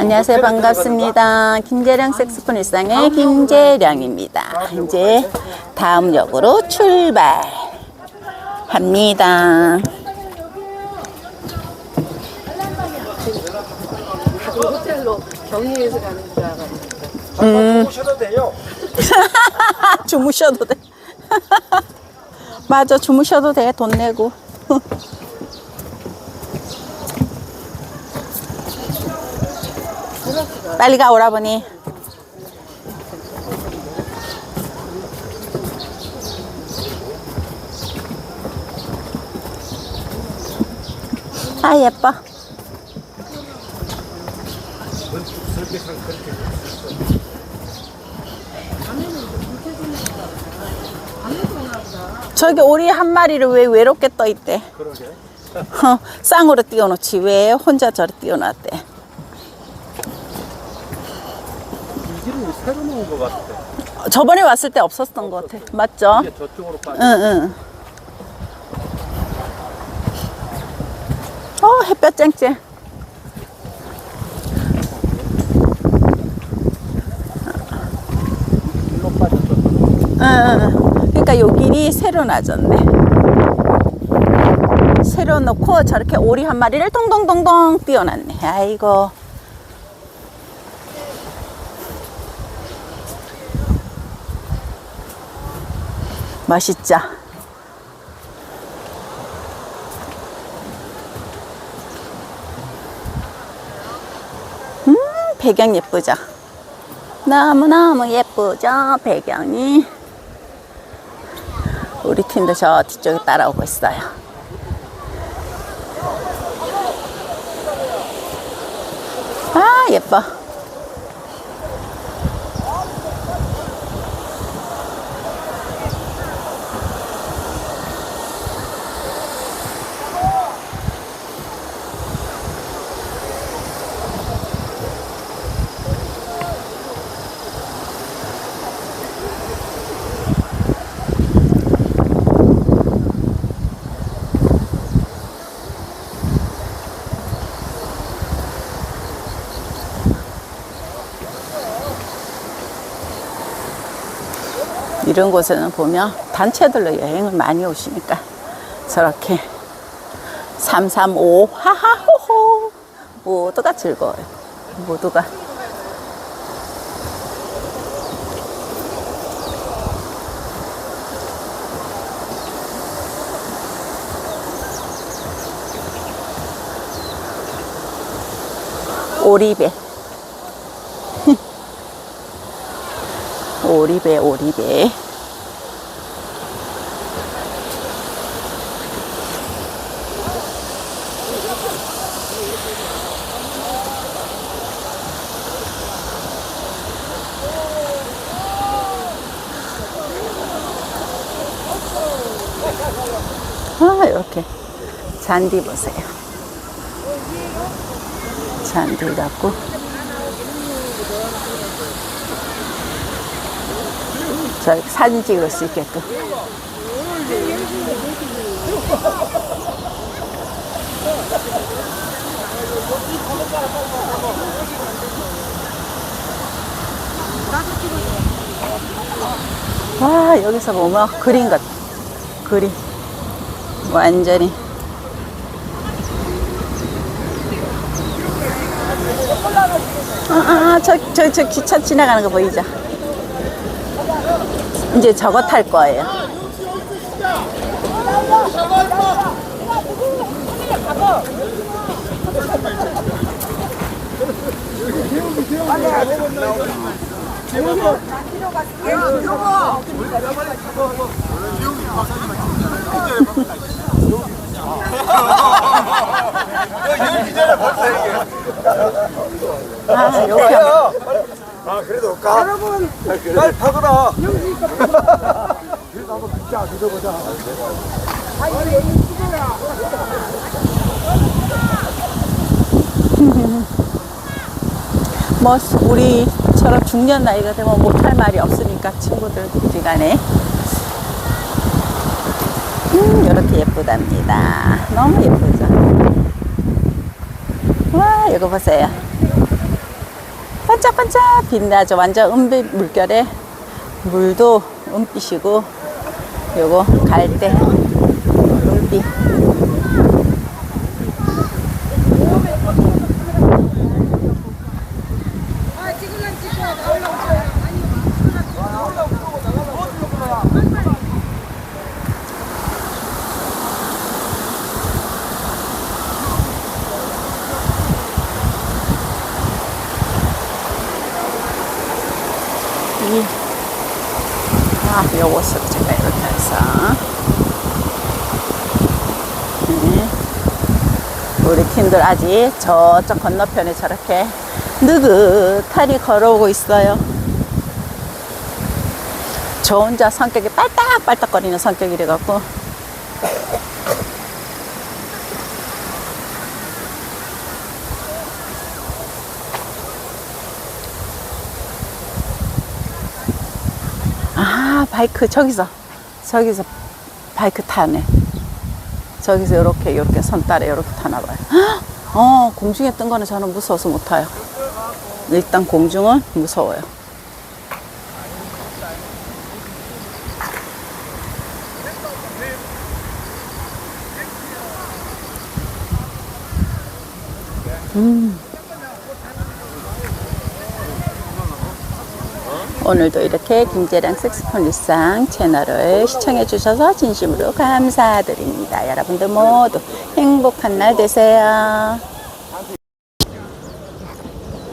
안녕하세요. 반갑습니다. 김재량 색스폰 일상의 김재량입니다. 이제 다음 역으로 출발합니다. 호텔로 경유해서 가는 줄 알았는데. 음. 오셔도 돼요. 주무셔도 돼. 맞아, 주무셔도 돼. 돈 내고. 빨리 가, 오라버니. 아, 예뻐. 저기 오리 한 마리를 왜 외롭게 떠 있대? 어, 쌍으로 띄워놓지 왜 혼자 저리 띄워놨대? 이 길은 새로 놓은 것 같아. 저번에 왔을 때 없었던 것 같아. 맞죠? 이게 저쪽으로 빠져. 응, 응. 어, 햇볕 쨍쨍. 일로 빠졌어. 응, 응. 그러니까 요 길이 새로 나졌네. 새로 놓고 저렇게 오리 한 마리를 동동동동 띄워놨네. 아이고. 맛있죠? 음, 배경 예쁘죠? 너무너무 예쁘죠? 배경이. 우리 팀도 저 뒤쪽에 따라오고 있어요. 아, 예뻐. 이런 곳에는 보면 단체들로 여행을 많이 오시니까 저렇게 335 하하호호 모두가 즐거워요. 모두가. 오리배. 오리배, 오리배. 이렇게 잔디 보세요. 잔디 갖고. 저 사진 찍을 수 있게끔. 와, 여기서 보면 그림 같 그림. 완전히. 아, 아, 아, 저, 저, 저 기차 지나가는 거 보이죠? 이제 저거 탈 거예요. 아, 이 뭐 우리처럼 중년 나이가 되면 못할 말이 없으니까 친구들끼리 간에. 음 이렇게 예쁘답니다 너무 예쁘죠 와 이거 보세요 반짝반짝 빛나죠. 완전 은빛 물결에 물도 은빛이고 요거 갈대 은빛. 이, 아, 요것을 제가 이렇게 해서. 네. 우리 팀들 아직 저쪽 건너편에 저렇게 느긋하니 걸어오고 있어요. 저 혼자 성격이 빨딱빨딱거리는 성격이래갖고. 바이크 저기서 저기서 바이크 타네. 저기서 이렇게 이렇게 선 따라 이렇게 타나 봐요. 헉! 어, 공중에 뜬 거는 저는 무서워서 못 타요. 일단 공중은 무서워요. 오늘도 이렇게 김재랑 색스폰 일상 채널을 시청해 주셔서 진심으로 감사드립니다. 여러분들 모두 행복한 날 되세요.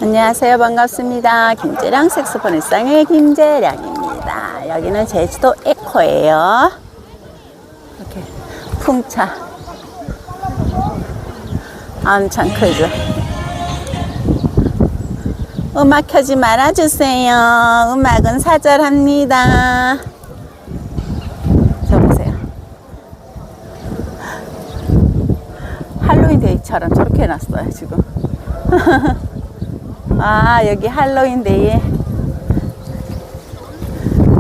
안녕하세요. 반갑습니다. 김재랑 색스폰 일상의 김재량입니다. 여기는 제주도 에코예요. 이렇게 풍차 엄청 크죠. 음악 켜지 말아주세요. 음악은 사절합니다. 저 보세요. 할로윈 데이처럼 저렇게 해놨어요, 지금. 아, 여기 할로윈 데이에.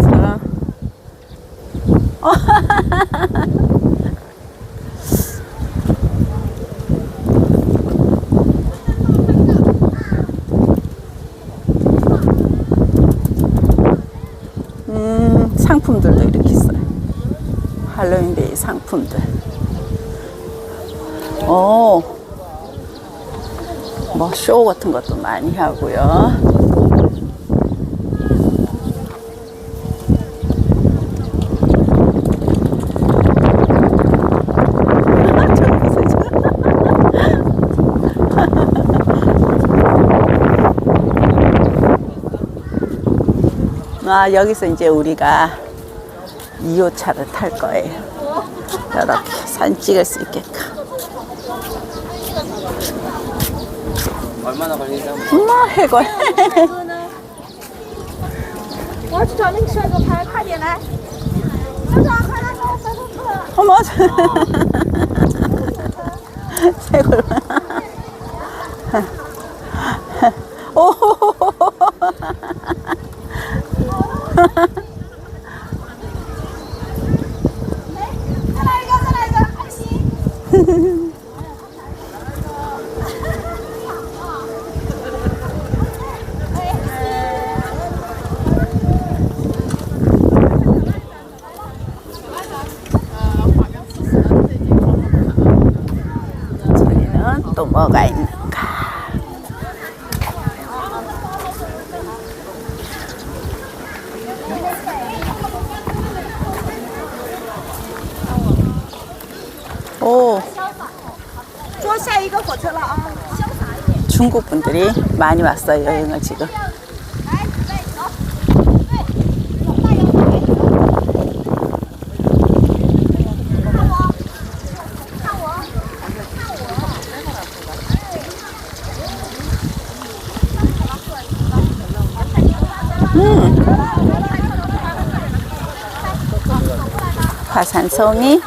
저런. 음, 상품들도 이렇게 있어요. 할로윈데이 상품들. 오, 뭐, 쇼 같은 것도 많이 하고요. 아, 여기서 이제 우리가 2호차를 탈 거예요. 이렇게 사진 찍을 수 있게끔. 얼마나 걸리지? 엄마, 해골. 我要去找那个帅哥拍，快点来！小小，快来给我分分课。 어머, 해골. 중국 분들이 많이 왔어요 여행을 지금. 음. 화산성이